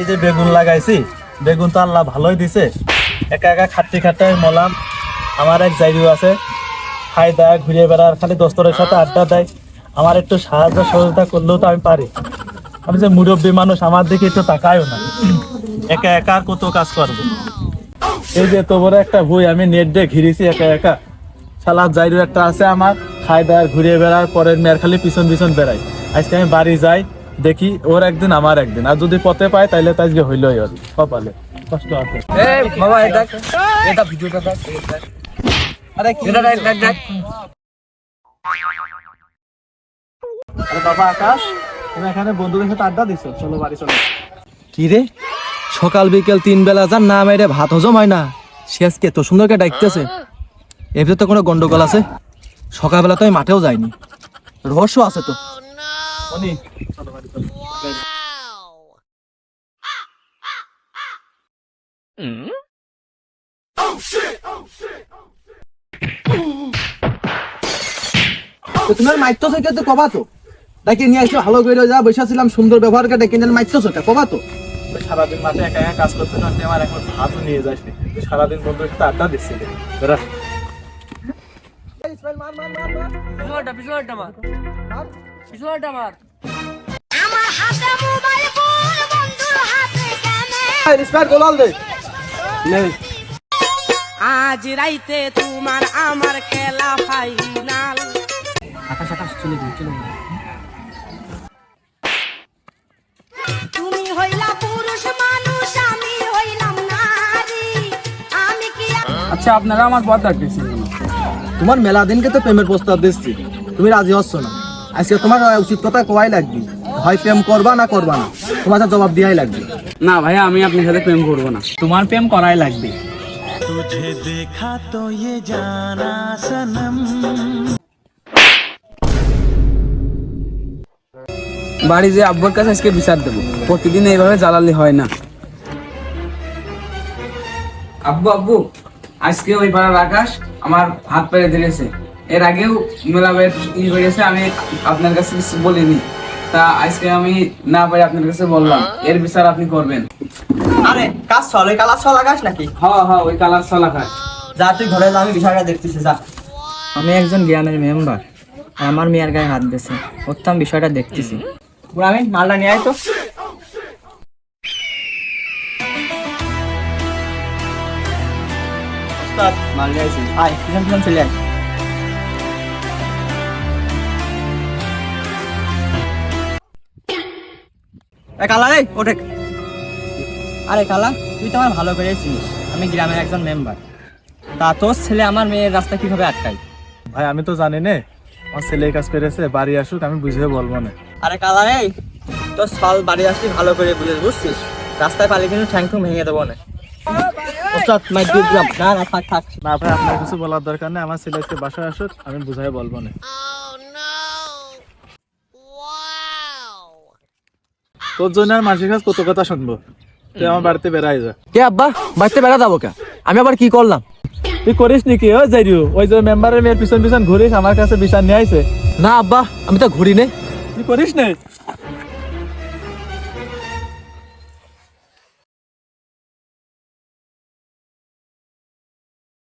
এই যে বেগুন লাগাইছি, বেগুন তো আল্লাহ ভালোই দিছে। একা একা খাটতে খাটতে মলাম আমার এক জায়গা আছে খাই দেয় ঘুরে বেড়ার, খালি দোস্তরের সাথে আড্ডা দেয়। আমার একটু সাহায্য সহযোগিতা করলেও তো আমি পারি। আমি যে মুরব্বী মানুষ, আমার দিকে একটু তাকায়ও না। একা একা কত কাজ করব? এই যে তো বড় একটা বই আমি নেট দিয়ে ঘিরেছি একা একা। শালা জাইরু একটা আছে আমার খাই দায় ঘুরে বেড়ার, পরের মেয়ের খালি পিছন পিছন বেড়াই আজকে আমি বাড়ি যাই দেখি ওর একদিন আমার একদিন। আর যদি পথে পাই তাইলে তো আজকে হইলই ওর। কপালে। কষ্ট আছে। বাবা এটা এটা ভিডিওটা দেখ দেখ। আরে এটা দেখ দেখ দেখ। আরে বাবা আকাশ। তুমি এখানে বন্ধুদের সাথে আড্ডা দিছো? চলো বাড়ি চলো। কি রে? সকাল বিকেল তিন বেলা যার না মেরে ভাত হজম হয় না। সে আজকে এত সুন্দরকে ডাকতেছে। এর তো কোনো গন্ডগোল আছে? সকালবেলা তো আমি মাঠেও যাইনি। রহস্য আছে তো। মনি চলো বাড়ি চলো তো তোমার মাইত্য থেকে তো কবা তো। ডাকে নিয়ে আসলে ভালো করে যা বসেছিলাম সুন্দর ব্যবহার করে ডেকে নিয়ে মাইত্য সেটা কবা তো। সারাদিন মাঠে একা একা কাজ করতে না আমার এখন ভাতও নিয়ে যাস নি। তুই সারাদিন বন্ধুদের সাথে আড্ডা দিচ্ছিলি। বেরা পিছনটা পিছনটা মার পিছনটা মার। আমার হাতে মোবাইল ফোন বন্ধুর হাতে কেন? রিসপেক্ট গোলাল দে। আজ রাইতে তোমার আমার খেলা ফাইনাল আকাশ আকাশ চলে যাই চলে তুমি হইলা পুরুষ মানুষ আমি হইলাম নারী। আমি কি আচ্ছা আপনারা আমার পথ রাখতেছেন তোমার মেলা দিনকে তো প্রেমের প্রস্তাব দিচ্ছি। তুমি রাজি হচ্ছ না? আজকে তোমার উচিত কথা কোয়াই লাগবে। হয় প্রেম করবা না করবা না তোমার যা জবাব দিয়াই লাগবে। না ভাইয়া আমি আপনার সাথে প্রেম করব না। তোমার প্রেম করাই লাগবে। বাড়ি যে আব্বুর কাছে আজকে বিচার দেবো প্রতিদিন এইভাবে জ্বালালি হয় না। আব্বু আব্বু আজকে ওই পাড়ার আকাশ আমার হাত পেরে দিয়েছে এর আগেও মেলা বের ই হয়েছে আমি আপনার কাছে কিছু বলিনি। তা আজকে আমি না পারি আপনার কাছে বললাম এর বিচার আপনি করবেন। আরে কাজ চল ওই কালার চল আকাশ নাকি? হ্যাঁ হ্যাঁ ওই কালার সালা খায় যা তুই ঘরে যা আমি বিষয়টা দেখতেছি যা। আমি একজন জ্ঞানের মেম্বার আমার মেয়ের গায়ে হাত দিয়েছে উত্তম বিষয়টা দেখতেছি। আমি মালটা নিয়ে আয় তো। ওস্তাদ, মাল নিয়ে আইছি। আয় পিছন পিছন চলে আয়। এ কালা রে ওঠে। আরে কালা তুই তো আমার ভালো করে চিনিস। আমি গ্রামের একজন মেম্বার তা তোর ছেলে আমার মেয়ের রাস্তা কীভাবে আটকাই ভাই আমি তো জানি নে আমার ছেলে এই কাজ করেছে বাড়ি আসুক আমি বুঝে বলব না। আরে কালা রে তোর সল বাড়ি আসলি ভালো করে বুঝে বুঝছিস? রাস্তায় পালি কিন্তু ঠ্যাং ঠুং ভেঙে দেবো না। ওস্তাদ মাই দিলাম। না না থাক থাক। না ভাই আপনার কিছু বলার দরকার নেই আমার ছেলে আজকে বাসায় আসুক আমি বুঝাই বলব না। তোর জন্য আর মানুষের কাছে কত কথা শুনব? তুই আমার বাড়িতে বেড়াই যা। কে আব্বা? বাড়িতে বেড়া যাব কে? আমি আবার কি করলাম? তুই করিস নাকি ওই যাইরিও ওই যে মেম্বারের মেয়ের পিছন পিছন ঘুরিস আমার কাছে বিচার নিয়ে আইছে। না আব্বা আমি তো ঘুরি নে। তুই করিস না?